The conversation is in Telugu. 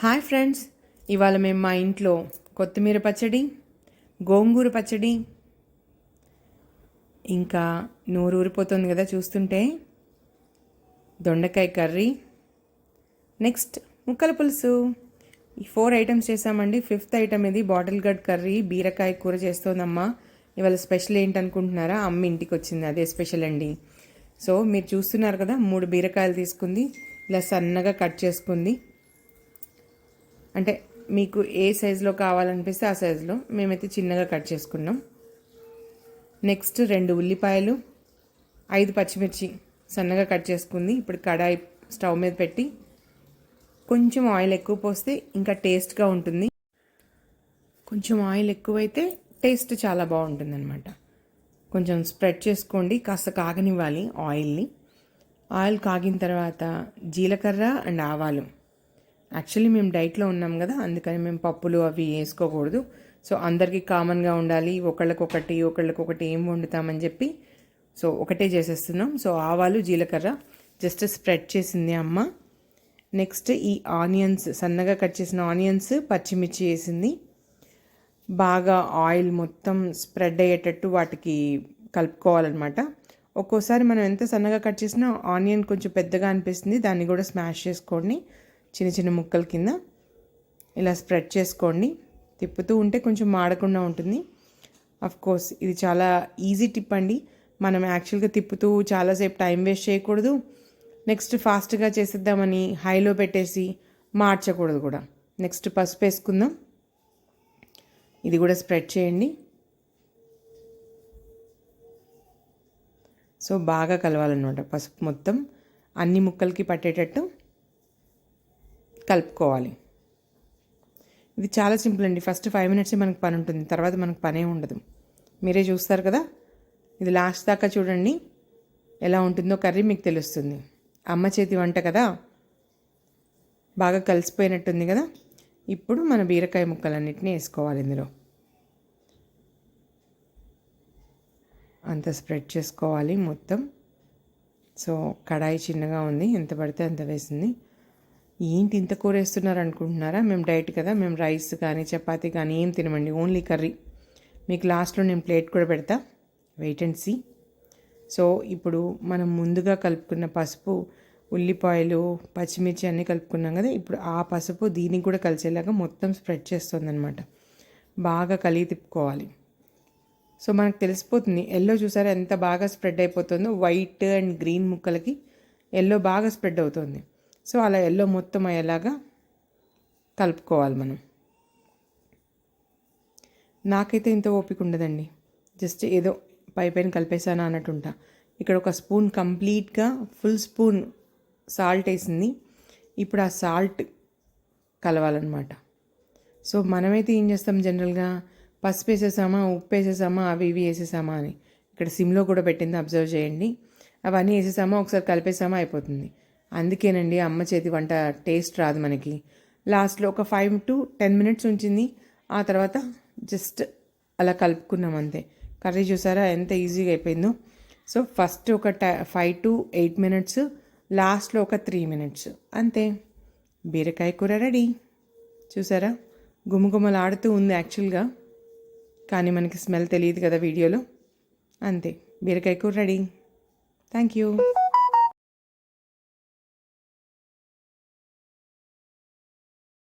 హాయ్ ఫ్రెండ్స్ ఇవాళ మేము మా ఇంట్లో కొత్తిమీర పచ్చడి గోంగూర పచ్చడి ఇంకా నూరు ఊరిపోతుంది కదా చూస్తుంటే దొండకాయ కర్రీ నెక్స్ట్ ముక్కల పులుసు. ఈ ఫోర్ ఐటమ్స్ చేసామండి. ఫిఫ్త్ ఐటమ్ ఇది బాటిల్ గడ్ కర్రీ బీరకాయ కూర చేస్తోందమ్మా. ఇవాళ స్పెషల్ ఏంటనుకుంటున్నారా? అమ్మ ఇంటికి వచ్చింది అదే స్పెషల్ అండి. సో మీరు చూస్తున్నారు కదా మూడు బీరకాయలు తీసుకుంది ఇలా సన్నగా కట్ చేసుకుంది. అంటే మీకు ఏ సైజులో కావాలనిపిస్తే ఆ సైజులో మేమైతే చిన్నగా కట్ చేసుకున్నాం. నెక్స్ట్ రెండు ఉల్లిపాయలు ఐదు పచ్చిమిర్చి సన్నగా కట్ చేసుకుంది. ఇప్పుడు కడాయి స్టవ్ మీద పెట్టి కొంచెం ఆయిల్ ఎక్కువ పోస్తే ఇంకా టేస్ట్గా ఉంటుంది. కొంచెం ఆయిల్ ఎక్కువైతే టేస్ట్ చాలా బాగుంటుంది అనమాట కొంచెం స్ప్రెడ్ చేసుకోండి కాస్త కాగనివ్వాలి ఆయిల్ని. ఆయిల్ కాగిన తర్వాత జీలకర్ర అండ్ ఆవాలు. యాక్చువల్లీ మేము డైట్లో ఉన్నాం కదా అందుకని మేము పప్పులు అవి వేసుకోకూడదు. సో అందరికీ కామన్గా ఉండాలి ఒకళ్ళకొకటి ఒకళ్ళకొకటి ఏం వండుతామని చెప్పి. సో ఒకటే చేసేస్తున్నాం. సో ఆవాలు జీలకర్ర జస్ట్ స్ప్రెడ్ చేసింది అమ్మ. నెక్స్ట్ ఈ ఆనియన్స్ సన్నగా కట్ చేసిన ఆనియన్స్ పచ్చిమిర్చి వేసింది. బాగా ఆయిల్ మొత్తం స్ప్రెడ్ అయ్యేటట్టు వాటికి కలుపుకోవాలన్నమాట. ఒక్కోసారి మనం ఎంత సన్నగా కట్ చేసినా ఆనియన్ కొంచెం పెద్దగా అనిపిస్తుంది దాన్ని కూడా స్మాష్ చేసుకోండి. చిన్న చిన్న ముక్కల కింద ఇలా స్ప్రెడ్ చేసుకోండి. తిప్పుతూ ఉంటే కొంచెం మాడకుండా ఉంటుంది. అఫ్ కోర్స్ ఇది చాలా ఈజీ టిప్ అండి. మనం యాక్చువల్గా తిప్పుతూ చాలాసేపు టైం వేస్ట్ చేయకూడదు. నెక్స్ట్ ఫాస్ట్గా చేసేద్దామని హైలో పెట్టేసి మార్చకూడదు కూడా. నెక్స్ట్ పసుపు వేసుకుందాం. ఇది కూడా స్ప్రెడ్ చేయండి. సో బాగా కలవాలన్నమాట పసుపు మొత్తం. అన్ని ముక్కలకి పట్టేటట్టు కలుపుకోవాలి. ఇది చాలా సింపుల్ అండి. ఫస్ట్ ఫైవ్ మినిట్సే మనకు పని ఉంటుంది. తర్వాత మనకు పనే ఉండదు. మీరే చూస్తారు కదా? ఇది లాస్ట్ దాకా చూడండి. ఎలా ఉంటుందో కర్రీ మీకు తెలుస్తుంది. అమ్మ చేతి వంట కదా? బాగా కలిసిపోయినట్టుంది కదా? ఇప్పుడు మన బీరకాయ ముక్కలన్నిటిని వేసుకోవాలి ఇందులో. అంత స్ప్రెడ్ చేసుకోవాలి మొత్తం. సో కడాయి చిన్నగా ఉంది. ఎంత పడితే అంత వేసింది. ఏంటి ఇంత కూర వేస్తున్నారు అనుకుంటున్నారా మేము డైట్ కదా మేము రైస్ కానీ చపాతీ కానీ ఏం తినమండి ఓన్లీ కర్రీ. మీకు లాస్ట్లో నేను ప్లేట్ కూడా పెడతా. Wait and see. సో ఇప్పుడు మనం ముందుగా కలుపుకున్న పసుపు ఉల్లిపాయలు పచ్చిమిర్చి అన్నీ కలుపుకున్నాం కదా ఇప్పుడు ఆ పసుపు దీనికి కూడా కలిసేలాగా మొత్తం స్ప్రెడ్ చేస్తుంది అనమాట బాగా కలిగి తిప్పుకోవాలి. సో మనకు తెలిసిపోతుంది ఎల్లో చూసారా ఎంత బాగా స్ప్రెడ్ అయిపోతుందో? వైట్ అండ్ గ్రీన్ ముక్కలకి ఎల్లో బాగా స్ప్రెడ్ అవుతుంది. సో అలా ఎల్లో మొత్తం అయ్యేలాగా కలుపుకోవాలి మనం. నాకైతే ఇంత ఓపిక ఉండదండి. జస్ట్ ఏదో పై పైన కలిపేసానా అన్నట్టుంటా. ఇక్కడ ఒక స్పూన్ కంప్లీట్గా ఫుల్ స్పూన్ సాల్ట్ వేసింది. ఇప్పుడు ఆ సాల్ట్ కలవాలన్నమాట. సో మనమైతే ఏం చేస్తాం జనరల్గా? పసుపు వేసేసామా? ఉప్పు వేసేసామా? అవి ఇవి వేసేసామా అని. ఇక్కడ సిమ్లో కూడా పెట్టింది అబ్జర్వ్ చేయండి. అవన్నీ వేసేసామా? ఒకసారి కలిపేసామా? అయిపోతుంది. అందుకేనండి అమ్మ చేతి వంట టేస్ట్ రాదు మనకి. లాస్ట్లో ఒక ఫైవ్ టు టెన్ మినిట్స్ ఉంచింది. ఆ తర్వాత జస్ట్ అలా కలుపుకున్నాం అంతే. కర్రీ చూసారా? ఎంత ఈజీగా అయిపోయిందో. సో ఫస్ట్ ఒక ఫైవ్ టు ఎయిట్ మినిట్స్ లాస్ట్లో ఒక త్రీ మినిట్స్ అంతే. బీరకాయ కూర రెడీ. చూసారా? గుమగుమలాడుతూ ఉంది యాక్చువల్గా కానీ మనకి స్మెల్ తెలియదు కదా వీడియోలో. అంతే. బీరకాయ కూర రెడీ. Thank you